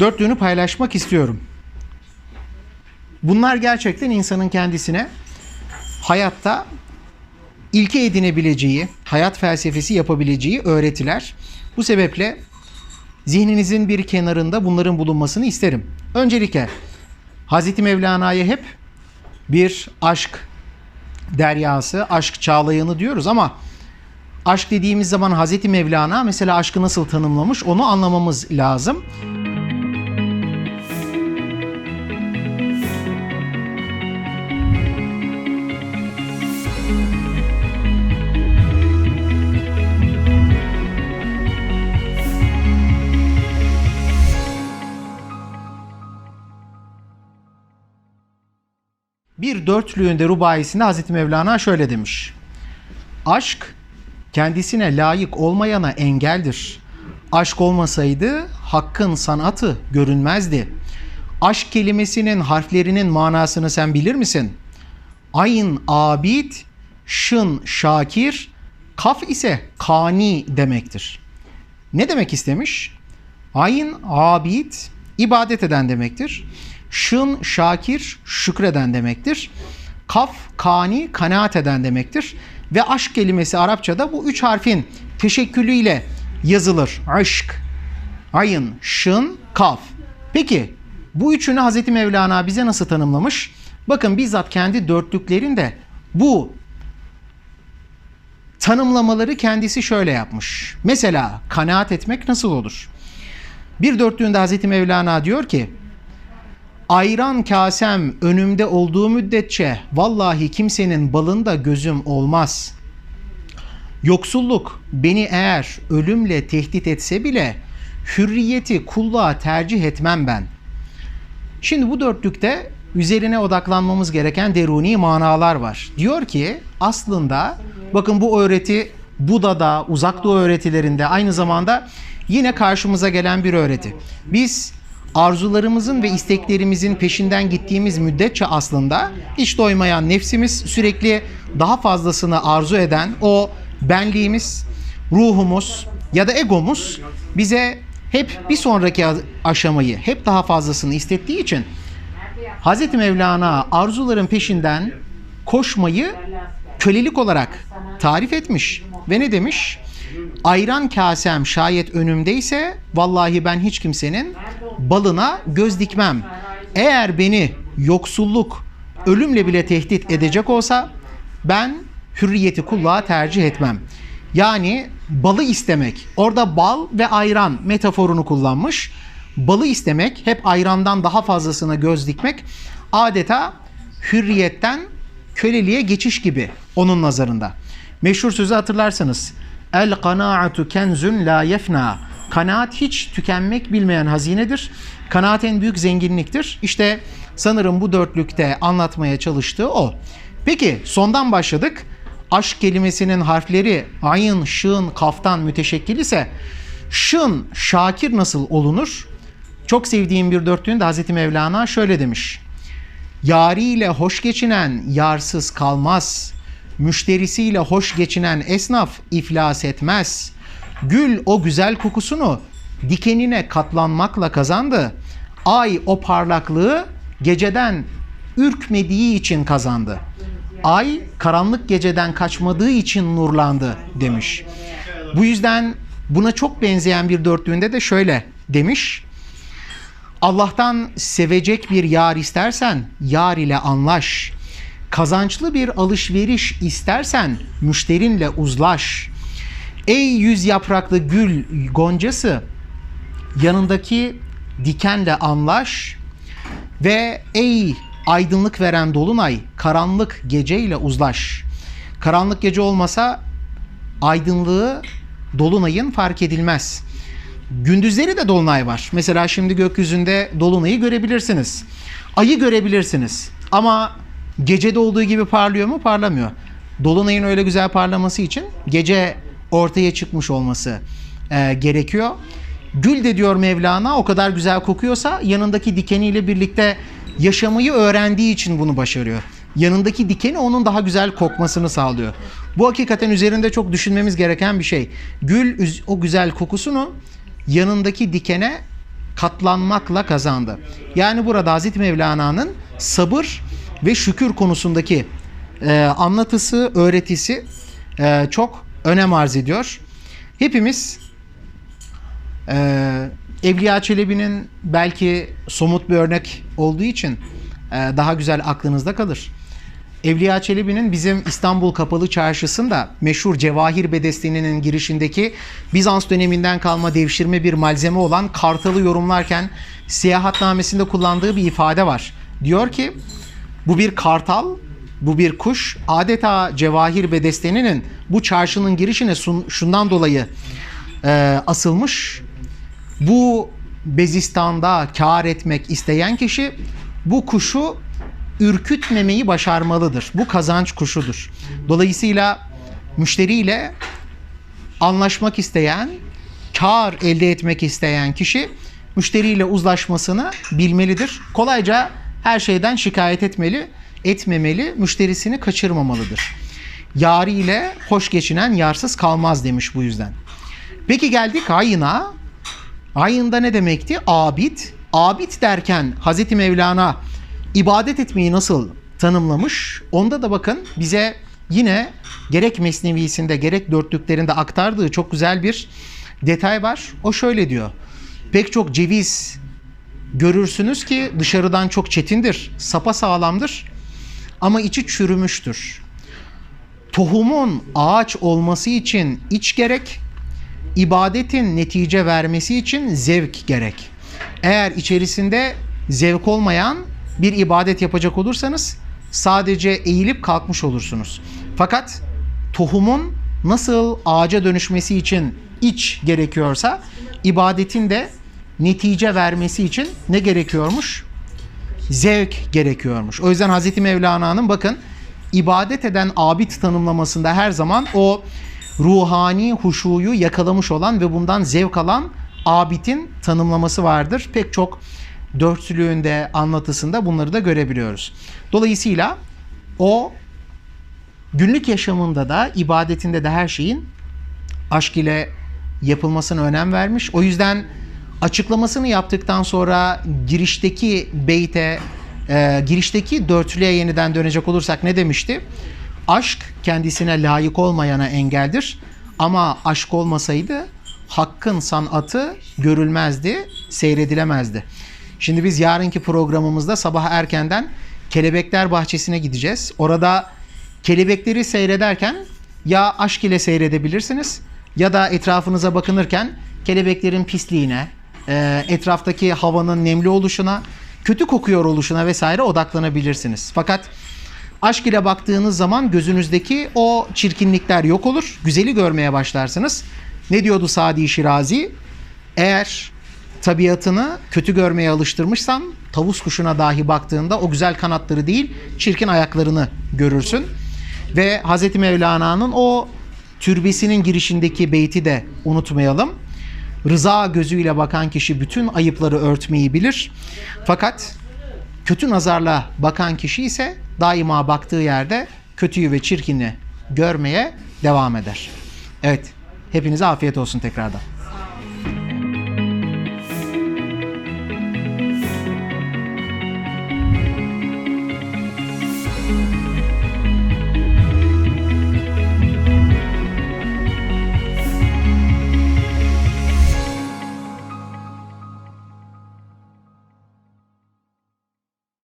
dörtlüğünü paylaşmak istiyorum. Bunlar gerçekten insanın kendisine hayatta ilke edinebileceği, hayat felsefesi yapabileceği öğretiler. Bu sebeple zihninizin bir kenarında bunların bulunmasını isterim. Öncelikle Hazreti Mevlana'ya hep bir aşk deryası, aşk çağlayanı diyoruz ama aşk dediğimiz zaman Hazreti Mevlana mesela aşkı nasıl tanımlamış onu anlamamız lazım. Bir dörtlüğünde rubayisinde Hazreti Mevlana şöyle demiş. Aşk kendisine layık olmayana engeldir. Aşk olmasaydı hakkın sanatı görünmezdi. Aşk kelimesinin harflerinin manasını sen bilir misin? Ayn abid, şın şakir, kaf ise kani demektir. Ne demek istemiş? Ayn abid ibadet eden demektir. Şın şakir şükreden demektir. Kaf kani kanaat eden demektir. Ve aşk kelimesi Arapçada bu üç harfin teşekkülüyle yazılır. Aşk, ayın, şın, kaf. Peki bu üçünü Hazreti Mevlana bize nasıl tanımlamış? Bakın bizzat kendi dörtlüklerinde bu tanımlamaları kendisi şöyle yapmış. Mesela kanaat etmek nasıl olur? Bir dörtlüğünde Hazreti Mevlana diyor ki Ayran kasem önümde olduğu müddetçe vallahi kimsenin balında gözüm olmaz. Yoksulluk beni eğer ölümle tehdit etse bile hürriyeti kulluğa tercih etmem ben. Şimdi bu dörtlükte üzerine odaklanmamız gereken deruni manalar var. Diyor ki aslında bakın bu öğreti Buda'da, uzak doğu öğretilerinde aynı zamanda yine karşımıza gelen bir öğreti. Biz arzularımızın ve isteklerimizin peşinden gittiğimiz müddetçe aslında hiç doymayan nefsimiz sürekli daha fazlasını arzu eden o benliğimiz, ruhumuz ya da egomuz bize hep bir sonraki aşamayı, hep daha fazlasını istettiği için Hz. Mevlana arzuların peşinden koşmayı kölelik olarak tarif etmiş ve ne demiş? Ayran kasem şayet önümdeyse vallahi ben hiç kimsenin balına göz dikmem. Eğer beni yoksulluk ölümle bile tehdit edecek olsa ben hürriyeti kulluğa tercih etmem. Yani balı istemek. Orada bal ve ayran metaforunu kullanmış. Balı istemek, hep ayrandan daha fazlasına göz dikmek adeta hürriyetten köleliğe geçiş gibi onun nazarında. Meşhur sözü hatırlarsanız El kanaatu kenzun la yefna. Kanaat hiç tükenmek bilmeyen hazinedir. Kanaat en büyük zenginliktir. İşte sanırım bu dörtlükte anlatmaya çalıştığı o. Peki sondan başladık. Aşk kelimesinin harfleri ayın, şın, kaftan müteşekkil ise şın, şakir nasıl olunur? Çok sevdiğim bir dörtlüğünde Hazreti Mevlana şöyle demiş. Yariyle hoş geçinen yarsız kalmaz. Müşterisiyle hoş geçinen esnaf iflas etmez. Gül o güzel kokusunu dikenine katlanmakla kazandı. Ay o parlaklığı geceden ürkmediği için kazandı. Ay karanlık geceden kaçmadığı için nurlandı demiş. Bu yüzden buna çok benzeyen bir dörtlüğünde de şöyle demiş. Allah'tan sevecek bir yar istersen yar ile anlaş. Kazançlı bir alışveriş istersen müşterinle uzlaş. Ey yüz yapraklı gül goncası yanındaki dikenle anlaş ve ey aydınlık veren dolunay karanlık geceyle uzlaş. Karanlık gece olmasa aydınlığı dolunayın fark edilmez. Gündüzleri de dolunay var. Mesela şimdi gökyüzünde dolunayı görebilirsiniz. Ayı görebilirsiniz. Ama gecede olduğu gibi parlıyor mu? Parlamıyor. Dolunayın öyle güzel parlaması için gece ortaya çıkmış olması e, gerekiyor. Gül de diyor Mevlana o kadar güzel kokuyorsa yanındaki dikeniyle birlikte yaşamayı öğrendiği için bunu başarıyor. Yanındaki dikeni onun daha güzel kokmasını sağlıyor. Bu hakikaten üzerinde çok düşünmemiz gereken bir şey. Gül o güzel kokusunu yanındaki dikene katlanmakla kazandı. Yani burada Hazreti Mevlana'nın sabır ve şükür konusundaki e, anlatısı, öğretisi e, çok önem arz ediyor. Hepimiz e, Evliya Çelebi'nin belki somut bir örnek olduğu için e, daha güzel aklınızda kalır. Evliya Çelebi'nin bizim İstanbul Kapalı Çarşısı'nda meşhur Cevahir Bedesteni'nin girişindeki Bizans döneminden kalma devşirme bir malzeme olan kartalı yorumlarken seyahatnamesinde kullandığı bir ifade var. Diyor ki bu bir kartal, bu bir kuş adeta Cevahir Bedesteni'nin bu çarşının girişine sun- şundan dolayı e, asılmış. Bu Bezistan'da kar etmek isteyen kişi bu kuşu ürkütmemeyi başarmalıdır. Bu kazanç kuşudur. Dolayısıyla müşteriyle anlaşmak isteyen, kar elde etmek isteyen kişi müşteriyle uzlaşmasını bilmelidir. Kolayca her şeyden şikayet etmeli, etmemeli, müşterisini kaçırmamalıdır. Yariyle hoş geçinen yarsız kalmaz demiş bu yüzden. Peki geldik ayına. Ayında ne demekti? Abid. Abid derken Hazreti Mevlana ibadet etmeyi nasıl tanımlamış? Onda da bakın bize yine gerek Mesnevisinde gerek dörtlüklerinde aktardığı çok güzel bir detay var. O şöyle diyor. Pek çok ceviz görürsünüz ki dışarıdan çok çetindir, sapa sağlamdır ama içi çürümüştür. Tohumun ağaç olması için iç gerek, ibadetin netice vermesi için zevk gerek. Eğer içerisinde zevk olmayan bir ibadet yapacak olursanız sadece eğilip kalkmış olursunuz. Fakat tohumun nasıl ağaca dönüşmesi için iç gerekiyorsa ibadetin de netice vermesi için ne gerekiyormuş? Zevk gerekiyormuş. O yüzden Hazreti Mevlana'nın bakın ibadet eden abid tanımlamasında her zaman o ruhani huşuyu yakalamış olan ve bundan zevk alan abidin tanımlaması vardır. Pek çok dörtlüğünde, anlatısında bunları da görebiliyoruz. Dolayısıyla o günlük yaşamında da, ibadetinde de her şeyin aşk ile yapılmasına önem vermiş. O yüzden açıklamasını yaptıktan sonra girişteki beyte, e, girişteki dörtlüğe yeniden dönecek olursak ne demişti? Aşk kendisine layık olmayana engeldir. Ama aşk olmasaydı hakkın sanatı görülmezdi, seyredilemezdi. Şimdi biz yarınki programımızda sabah erkenden Kelebekler Bahçesi'ne gideceğiz. Orada kelebekleri seyrederken ya aşk ile seyredebilirsiniz ya da etrafınıza bakınırken kelebeklerin pisliğine, e, etraftaki havanın nemli oluşuna, kötü kokuyor oluşuna vesaire odaklanabilirsiniz. Fakat aşk ile baktığınız zaman gözünüzdeki o çirkinlikler yok olur. Güzeli görmeye başlarsınız. Ne diyordu Sadi Şirazi? Eğer tabiatını kötü görmeye alıştırmışsan tavus kuşuna dahi baktığında o güzel kanatları değil çirkin ayaklarını görürsün. Ve Hazreti Mevlana'nın o türbesinin girişindeki beyti de unutmayalım. Rıza gözüyle bakan kişi bütün ayıpları örtmeyi bilir. Fakat kötü nazarla bakan kişi ise daima baktığı yerde kötüyü ve çirkini görmeye devam eder. Evet, hepinize afiyet olsun tekrardan.